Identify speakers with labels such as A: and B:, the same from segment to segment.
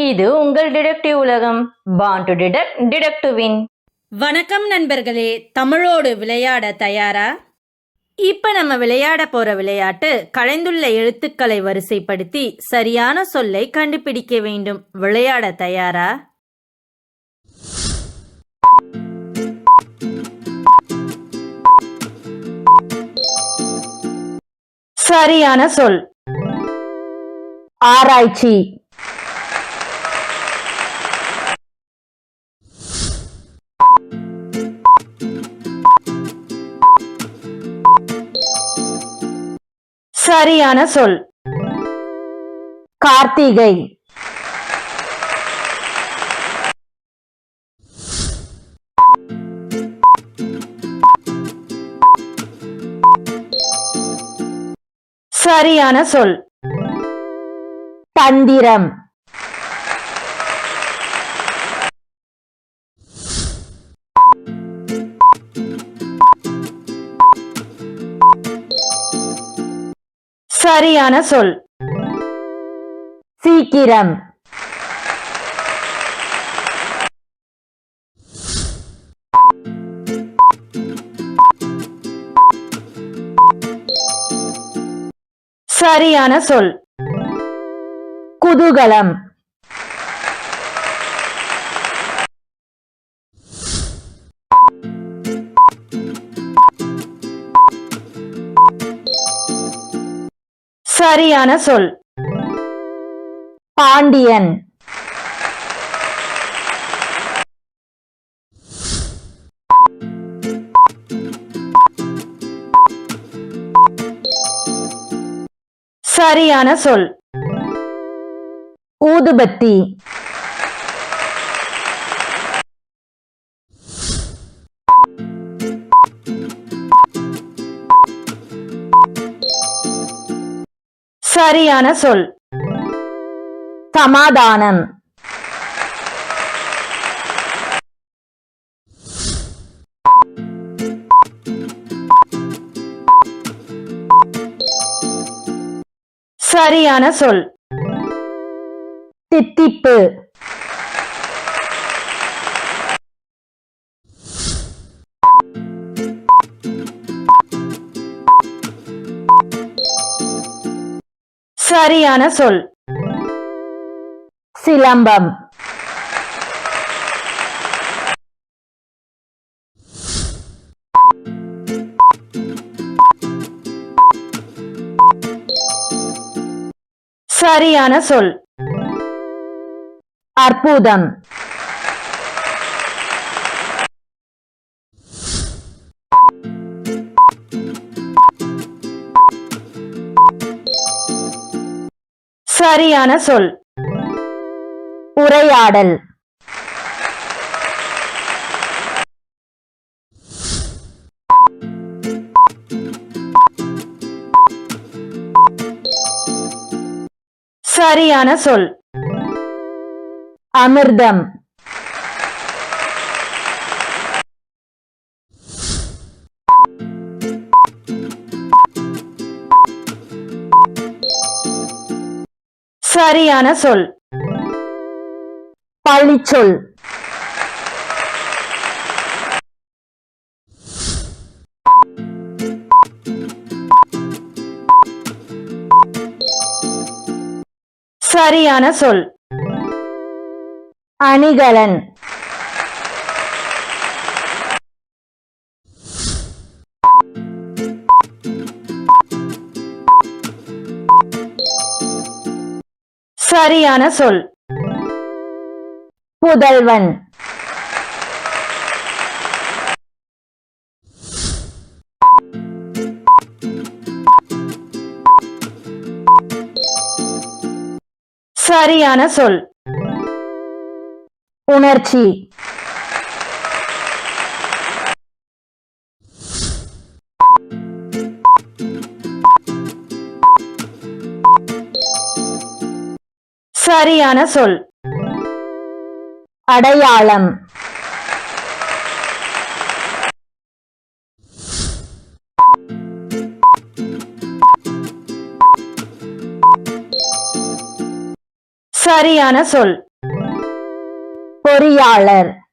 A: இது உங்கள் டிடெக்டிவ் உலகம். Born to detect detect to win
B: வணக்கம் நண்பர்களே தமிழோடு விளையாட தயாரா? இப்ப நம்ம விளையாட போற விளையாட்டு கலைந்துள்ள எழுத்துக்களை வரிசைப்படுத்தி சரியான சொல்லை கண்டுபிடிக்க வேண்டும். விளையாட தயாரா?
A: சரியான சொல். ஆராய்ச்சி. சரியான சொல். கார்த்திகை. சரியான சொல். தந்திரம் சரியான சொல். சீக்கிரம். சரியான சொல். குதூகலம். சரியான சொல். பாண்டியன். சரியான சொல். ஊதுபத்தி. சரியான சொல். சமாதானம். சரியான சொல். தித்திப்பு சரியான சொல். சிலம்பம். சரியான சொல். அற்புதம். சரியான சொல். உரையாடல். சரியான சொல். அமிர்தம். சரியான சொல். பழிச்சொல். சரியான சொல். அணிகலன். சரியான சொல். புதல்வன். சரியான சொல். உணர்ச்சி. சரியான சொல். அடையாளம். சரியான சொல்.
B: பொறியாளர்.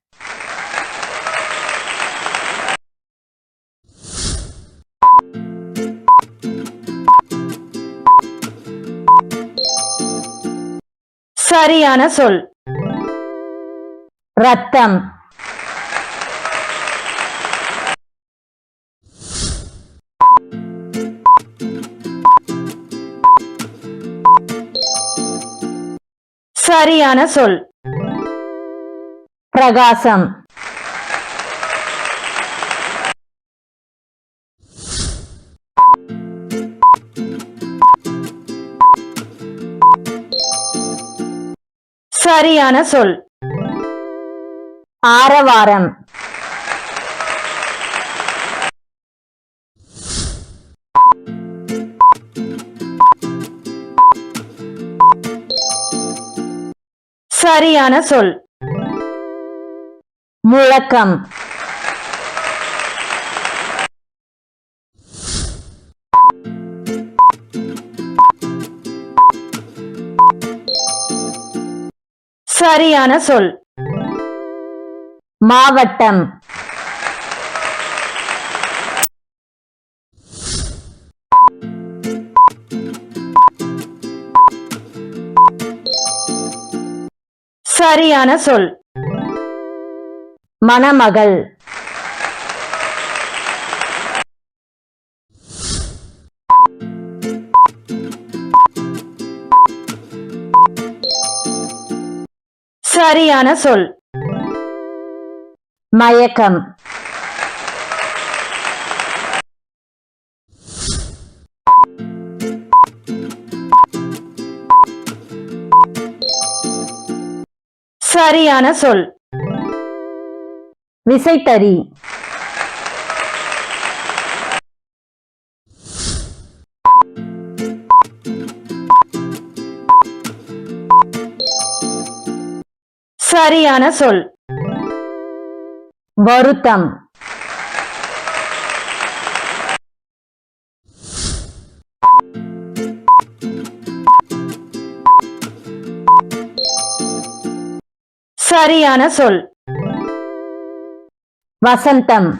B: சரியான சொல். ரத்தம். சரியான சொல். பிரகாசம். சரியான சொல். ஆரவாரம். சரியான சொல். முழக்கம். சரியான சொல். மாவட்டம். சரியான சொல். மணமகள். சரியான சொல். மயக்கம். சரியான சொல். விசைத்தறி. சரியான சொல். வருத்தம். சரியான சொல். வசந்தம்.